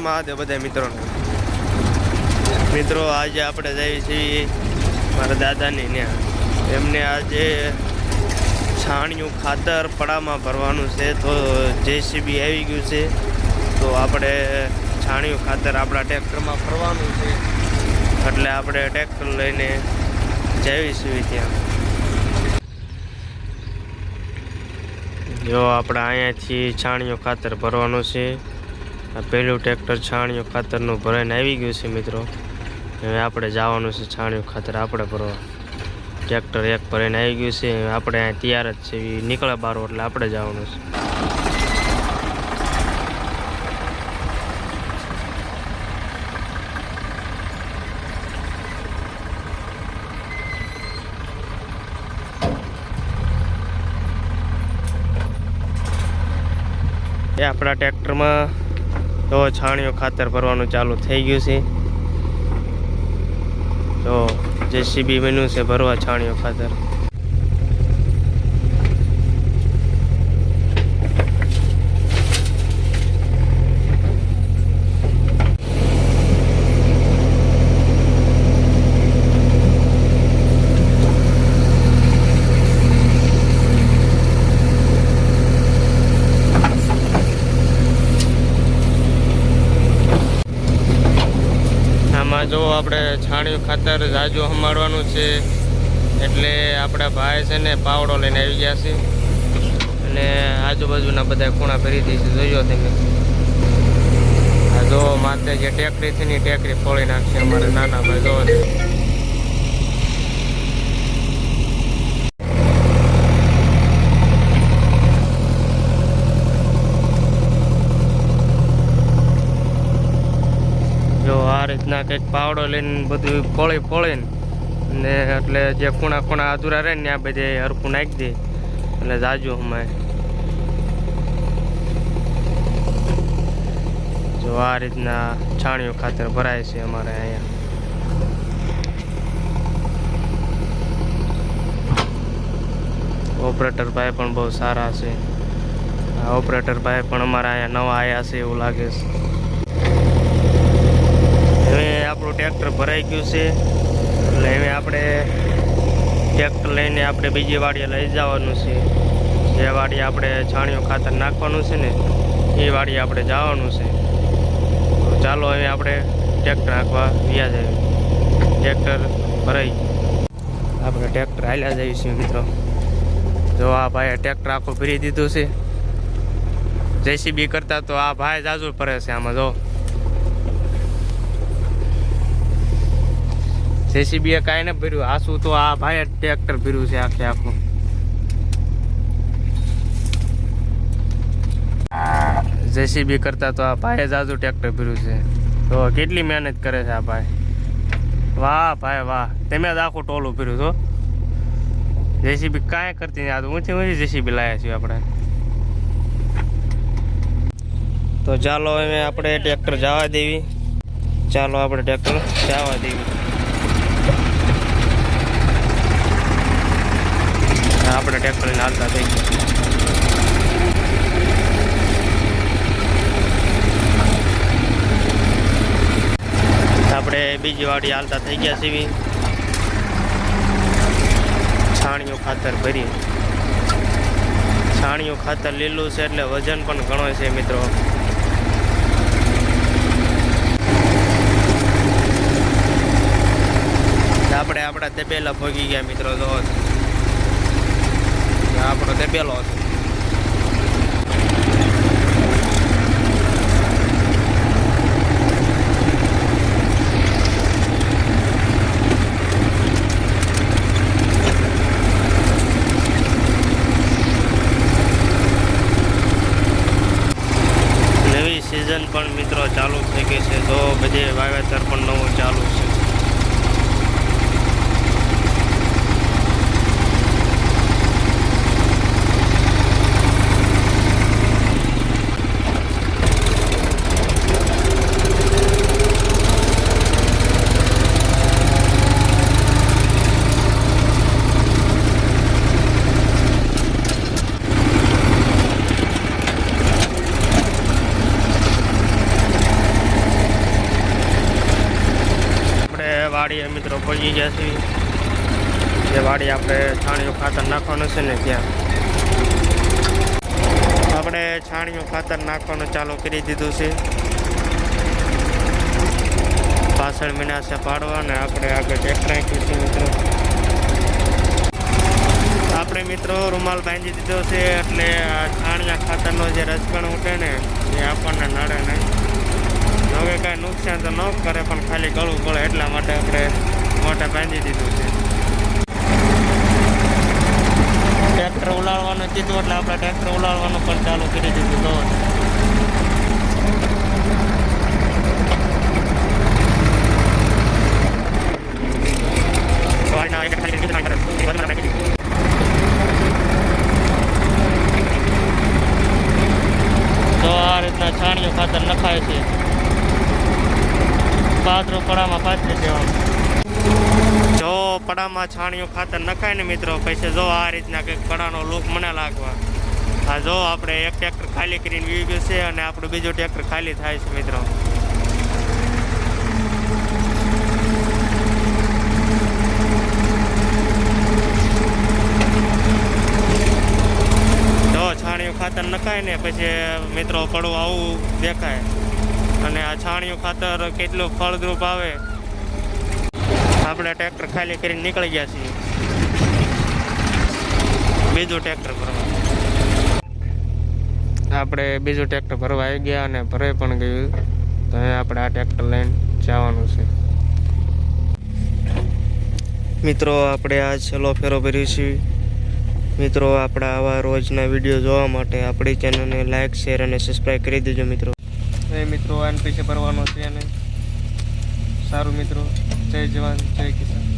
મહાદેવ બધા મિત્રોને. મિત્રો, આજે આપણે જઈએ છીએ મારા દાદાની ત્યાં. એમને આજે છાણિયું ખાતર પડામાં ભરવાનું છે. તો જેસીબી આવી ગયું છે. તો આપણે છાણિયું ખાતર આપણા ટ્રેક્ટરમાં ફરવાનું છે. એટલે આપણે ટ્રેક્ટર લઈને જઈશું ત્યાં. જો, આપણે અહીંયાથી છાણિયું ખાતર ભરવાનું છે. આ પહેલું ટ્રેક્ટર છાણિયું ખાતરનું ભરાઈને આવી ગયું છે મિત્રો. હવે આપણે જવાનું છે છાણિયું ખાતર આપણે ભરવા. ટ્રેક્ટર એક ભરાઈને આવી ગયું છે. આપણે અહીંયા તૈયાર જ છે. એ નીકળે બારો એટલે આપણે જવાનું છે. એ આપણા ટ્રેક્ટરમાં તો છાણિયું ખાતર ભરવાનું ચાલુ થઈ ગયું છે. તો જેસીબી બન્યું છે ભરવા છાણિયું ખાતર આમાં જો આપણે છાણિયું ખાતર જાજુ હમાડવાનું છે. એટલે આપણા ભાઈ છે ને પાવડો લઈને આવી ગયા છે. અને આજુબાજુના બધા ખૂણા ફરી દઈશું જોયો તમે? આ જો માથે જે ટેકરી છે ને ટેકરી ફોડી નાખશે અમારે નાના ભાઈ. જો જો આ રીતના કંઈક પાવડો લઈને બધું પોળી ફોળીને ને. એટલે જે ખૂણા ખૂણા અધૂરા રહે ને આ બધે હરખું નાખી દે. એટલે જાજુ હમાય જો આ રીતના છાણિયું ખાતર ભરાય છે અમારે અહીંયા. ઓપરેટર ભાઈ પણ બહુ સારા છે. આ ઓપરેટર ભાઈ પણ અમારા અહીંયા નવા આવ્યા છે એવું લાગે છે. હવે આપણું ટ્રેક્ટર ભરાઈ ગયું છે. એટલે હવે આપણે ટ્રેક્ટર લઈને આપણે બીજી વાડીએ લઈ જવાનું છે. જે વાડીએ આપણે છાણિયું ખાતર નાખવાનું છે ને, એ વાડીએ આપણે જવાનું છે. તો ચાલો હવે આપણે ટ્રેક્ટર નાખવા વ્યા જઈએ. ટ્રેક્ટર ભરાઈ આપણે ટ્રેક્ટર હાલ્યા જઈએ છીએ મિત્રો. જો આ ભાઈએ ટ્રેક્ટર આખું ફરી દીધું છે. જેસીબી કરતા તો આ ભાઈ જાજુ ફરે છે આમાં, જો. જેસીબી કાંઈ ન ભર્યું. આસું તો આ ભાઈએ ટ્રેક્ટર ભર્યું છે આખે આખું. જેસીબી કરતા તો આ ભાઈએ આજુ ટ્રેક્ટર ભર્યું છે. તો કેટલી મહેનત કરે છે આ ભાઈ. વાહ ભાઈ વાહ. તમે જ આખું ટોલું ભર્યું તો જેસીબી કાંઈ કરતી નહીં. આ તો ઊંચી ઊંચી જેસીબી લાવ્યા છીએ આપણે. તો ચાલો હવે આપણે ટ્રેક્ટર જવા દેવી. ચાલો આપણે ટ્રેક્ટર જવા દેવી. ટ્રેક્ટર હાલતા થઈ ગયા આપણે બીજી વાડી હાલતા થઈ ગયા સિવિ છાણિયું ખાતર ભરી છાણિયું ખાતર લીલું છે એટલે વજન પણ ઘણો છે મિત્રો. આપણે આપણા તે પહેલાં ભોગી ગયા મિત્રો, તો આપણો તેબેલો હતો. નવી સિઝન પણ મિત્રો ચાલુ થઈ ગઈ છે. તો બધે વાવેતર પણ નવું ચાલુ છે. પહોંચી ગયા છીએ. જે વાડી આપણે છાણિયું ખાતર નાખવાનું છે ને ત્યાં. આપણે છાણિયું ખાતર નાખવાનું ચાલુ કરી દીધું છે. પાછળ મીના છે પાડવા ને આપણે આગળ ચેક છે મિત્રો. આપણે મિત્રો રૂમાલ બાંધી દીધો છે એટલે આ છાણિયા ખાતરનો જે રસકણ ઉઠે ને એ આપણને નડે નહીં. હવે કાંઈ નુકસાન તો ન કરે પણ ખાલી ગળું પડે એટલા માટે આપણે મોઢે બાંધી દીધું છે. ટ્રેક્ટર ઉલાળવાનું કીધું એટલે આપણે ટ્રેક્ટર ઉલાળવાનું પણ ચાલુ કરી દીધું. તો રીતના છાણિયું ખાતર નખાય છે. પાંચ પડામાં પાથરી દેવાનું. પડામાં છાણિયું ખાતર નખાય ને મિત્રો, પછી જો આ રીતના કંઈક પડાનો લૂક મને લાગવા. આ જો આપણે એક ટ્રેક્ટર ખાલી કરીને વી ગયું છે અને આપણું બીજું ટ્રેક્ટર ખાલી થાય છે મિત્રો. જો છાણિયું ખાતર નખાય ને પછી મિત્રો, પડવું આવું દેખાય. અને આ છાણિયું ખાતર કેટલું ફળદ્રુપ આવે. આપણે ટ્રેક્ટર ખાલી કરીને નીકળી ગયા છીએ. બીજું ટ્રેક્ટર ભરવા. આપણે બીજું ટ્રેક્ટર ભરવા આવી ગયા અને ભરાઈ પણ ગયું. તો હવે આપણે આ ટ્રેક્ટર લઈને જવાનું છે. મિત્રો, આપણે આ છેલ્લો ફેરો ભર્યું છે. મિત્રો, આપણા આવા રોજના વીડિયો જોવા માટે આપણી ચેનલને લાઇક શેર અને સબસ્ક્રાઈબ કરી દેજો મિત્રો. એ મિત્રો, આને પૈસે ભરવાનો છે અને સારું મિત્રો. જય જવાન જય કિસાન